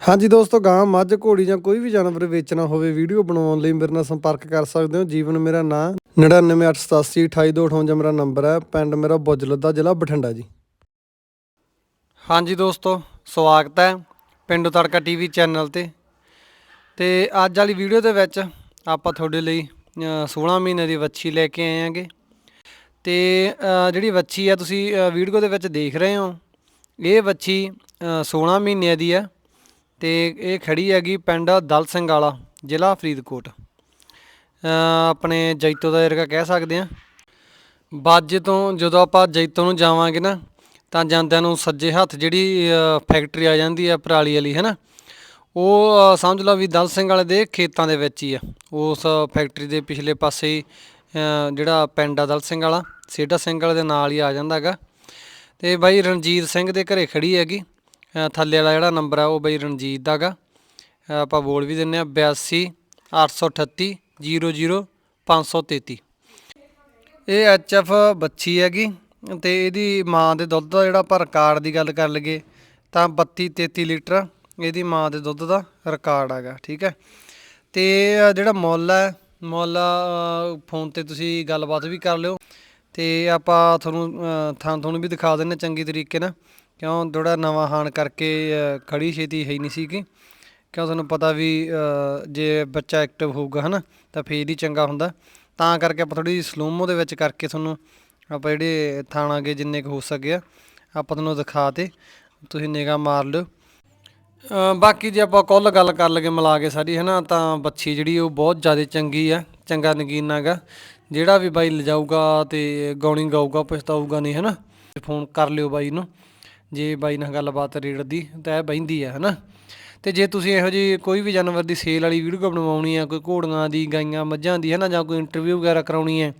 ਹਾਂਜੀ ਦੋਸਤੋ ਗਾਂ ਮੱਝ ਘੋੜੀ ਜਾਂ ਕੋਈ ਵੀ ਜਾਨਵਰ ਵੇਚਣਾ ਹੋਵੇ ਵੀਡੀਓ ਬਣਾਉਣ ਲਈ ਮੇਰੇ ਨਾਲ ਸੰਪਰਕ ਕਰ ਸਕਦੇ ਹੋ। ਜੀਵਨ ਮੇਰਾ ਨਾਮ 9988828258 ਮੇਰਾ ਨੰਬਰ ਹੈ। ਪਿੰਡ ਮੇਰਾ ਬੁੱਜਲੱਦਾ ਜ਼ਿਲ੍ਹਾ ਬਠਿੰਡਾ ਜੀ। ਹਾਂਜੀ ਦੋਸਤੋ ਸਵਾਗਤ ਹੈ ਪਿੰਡ ਤੜਕਾ ਟੀਵੀ ਚੈਨਲ ਤੇ। ਤੇ ਅੱਜ ਵਾਲੀ ਵੀਡੀਓ ਦੇ ਵਿੱਚ ਆਪਾਂ ਤੁਹਾਡੇ ਲਈ ਅ, 16 ਮਹੀਨੇ ਦੀ ਵੱਛੀ ਲੈ ਕੇ ਆਏ ਆਂਗੇ ਤੇ ਜਿਹੜੀ ਵੱਛੀ ਆ ਤੁਸੀਂ ਵੀਡੀਓ ਦੇ ਵਿੱਚ ਦੇਖ ਰਹੇ ਹੋ। ਇਹ ਵੱਛੀ ਅ, 16 ਮਹੀਨਿਆਂ ਦੀ ਆ ਤੇ ਇਹ ਖੜੀ ਹੈਗੀ ਪਿੰਡ ਦਲ ਸਿੰਘ ਵਾਲਾ, ਜ਼ਿਲ੍ਹਾ ਫਰੀਦਕੋਟ। ਆਪਣੇ ਜੈਤੋ ਦਾ ਏਰੀਆ ਕਹਿ ਸਕਦੇ ਆ ਬਾਜੇ ਤੋਂ ਜਦੋਂ ਆਪਾਂ ਜੈਤੋ ਨੂੰ ਜਾਵਾਂਗੇ ਨਾ, ਤਾਂ ਜਾਂਦਿਆਂ ਨੂੰ ਸੱਜੇ ਹੱਥ ਜਿਹੜੀ ਫੈਕਟਰੀ ਆ ਜਾਂਦੀ ਹੈ, ਪਰਾਲੀ ਵਾਲੀ, ਹੈ ਨਾ? ਉਹ ਸਮਝ ਲਓ ਵੀ ਦਲ ਸਿੰਘ ਵਾਲੇ ਦੇ ਖੇਤਾਂ ਦੇ ਵਿੱਚ ਹੀ ਆ। ਉਸ ਫੈਕਟਰੀ ਦੇ ਪਿਛਲੇ ਪਾਸੇ ਹੀ ਜਿਹੜਾ ਪਿੰਡ ਆ ਦਲ ਸਿੰਘ ਵਾਲਾ, ਸੇਡਾ ਸਿੰਘ ਵਾਲੇ ਦੇ ਨਾਲ ਹੀ ਆ ਜਾਂਦਾ ਹੈਗਾ। ਤੇ ਬਾਈ ਰਣਜੀਤ ਸਿੰਘ ਦੇ ਘਰੇ ਖੜੀ ਹੈਗੀ। ਥੱਲੇ ਵਾਲਾ ਜਿਹੜਾ ਨੰਬਰ ਆ ਉਹ ਬਈ ਰਣਜੀਤ ਦਾ ਗਾ। ਆਪਾਂ ਬੋਲ ਵੀ ਦਿੰਨੇ ਆ 82 838 00 533 ਇਹ ਐਚਐਫ ਬੱਚੀ ਹੈਗੀ ਤੇ ਇਹਦੀ ਮਾਂ ਦੇ ਦੁੱਧ ਦਾ ਜਿਹੜਾ ਆਪਾਂ ਰਿਕਾਰਡ ਦੀ ਗੱਲ ਕਰ ਲਈਏ ਤਾਂ 32 33 ਲੀਟਰ ਇਹਦੀ ਮਾਂ ਦੇ ਦੁੱਧ ਦਾ ਰਿਕਾਰਡ ਹੈਗਾ, ਠੀਕ ਹੈ। ਤੇ ਜਿਹੜਾ ਮੁੱਲ ਹੈ, ਮੁੱਲ ਫੋਨ ਤੇ ਤੁਸੀਂ ਗੱਲਬਾਤ ਵੀ ਕਰ ਲਿਓ। ਤੇ ਆਪਾਂ ਤੁਹਾਨੂੰ ਥਾਂ ਤੁਹਾਨੂੰ ਵੀ ਦਿਖਾ ਦਿੰਨੇ ਚੰਗੀ ਤਰੀਕੇ ਨਾਲ। ਕਿਉਂ ਥੋੜਾ ਨਵਾਂ ਹਾਣ ਕਰਕੇ ਅ, ਖੜੀ ਛੇਤੀ ਹੈ ਹੀ ਨਹੀਂ ਸੀਗੀ। ਕਿਉਂ ਤੁਹਾਨੂੰ ਪਤਾ ਵੀ ਜੇ ਬੱਚਾ ਐਕਟਿਵ ਹੋਊਗਾ ਹਨਾ ਤਾਂ ਫੇਰ ਹੀ ਚੰਗਾ ਹੁੰਦਾ। ਤਾਂ ਕਰਕੇ ਆਪਾਂ ਥੋੜੀ ਸਲੋਮੋ ਦੇ ਵਿੱਚ ਕਰਕੇ ਤੁਹਾਨੂੰ ਆਪਾਂ ਜਿਹੜੇ ਥਾਣਾ ਥਾਣਾਗੇ ਜਿੰਨੇ ਕੁ ਹੋ ਸਕਿਆ ਆਪਾਂ ਤੁਹਾਨੂੰ ਦਿਖਾ ਤੇ ਤੁਸੀਂ ਨਿਗਾਹ ਮਾਰ ਲਿਓ। ਬਾਕੀ ਜੇ ਆਪਾਂ ਕੁੱਲ ਗੱਲ ਕਰ ਲਗੇ ਮਿਲਾ ਕੇ ਸਾਰੀ ਹਨਾ ਤਾਂ ਬੱਚੀ ਜਿਹੜੀ ਉਹ ਬਹੁਤ ਜ਼ਿਆਦਾ ਚੰਗੀ ਆ ਚੰਗਾ ਨਗੀਨਾ ਹੈਗਾ ਜਿਹੜਾ ਵੀ ਬਾਈ ਲਿਜਾਊਗਾ ਤੇ ਗਾਉਣੀ ਗਾਊਗਾ ਪਛਤਾਊਗਾ ਨਹੀਂ ਹਨਾ ਫੋਨ ਕਰ ਲਿਓ ਬਾਈ ਨੂੰ। ਜੇ ਬਾਈ ਨਾਲ ਗੱਲਬਾਤ ਰੇਟ ਦੀ ਤਾਂ ਇਹ ਬਹਿੰਦੀ ਆ, ਹਨਾ? ਤੇ ਜੇ ਤੁਸੀਂ ਇਹੋ ਜਿਹੀ ਕੋਈ ਵੀ ਜਾਨਵਰ ਦੀ ਸੇਲ ਵਾਲੀ ਵੀਡੀਓ ਬਣਵਾਉਣੀ ਆ, ਕੋਈ ਘੋੜੀਆਂ ਦੀ, ਗਾਈਆਂ, ਮੱਝਾਂ ਦੀ, ਹਨਾ, ਜਾਂ ਕੋਈ ਇੰਟਰਵਿਊ ਵਗੈਰਾ ਕਰਾਉਣੀ ਹੈ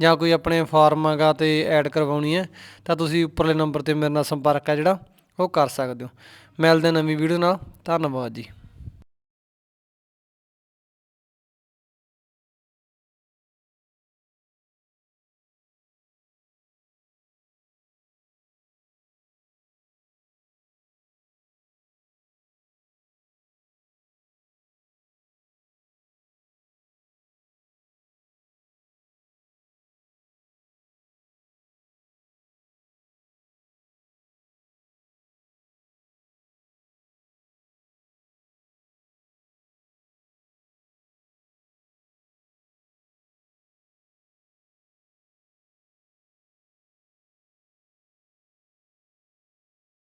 ਜਾਂ ਕੋਈ ਆਪਣੇ ਫਾਰਮਾਂਗਾ ਤੇ ਐਡ ਕਰਵਾਉਣੀ ਹੈ ਤਾਂ ਤੁਸੀਂ ਉੱਪਰਲੇ ਨੰਬਰ ਤੇ ਮੇਰੇ ਨਾਲ ਸੰਪਰਕ ਆ ਜਿਹੜਾ, ਉਹ ਕਰ ਸਕਦੇ ਹੋ। ਮਿਲਦੇ ਨਵੀਂ ਵੀਡੀਓ ਨਾਲ। ਧੰਨਵਾਦ ਜੀ।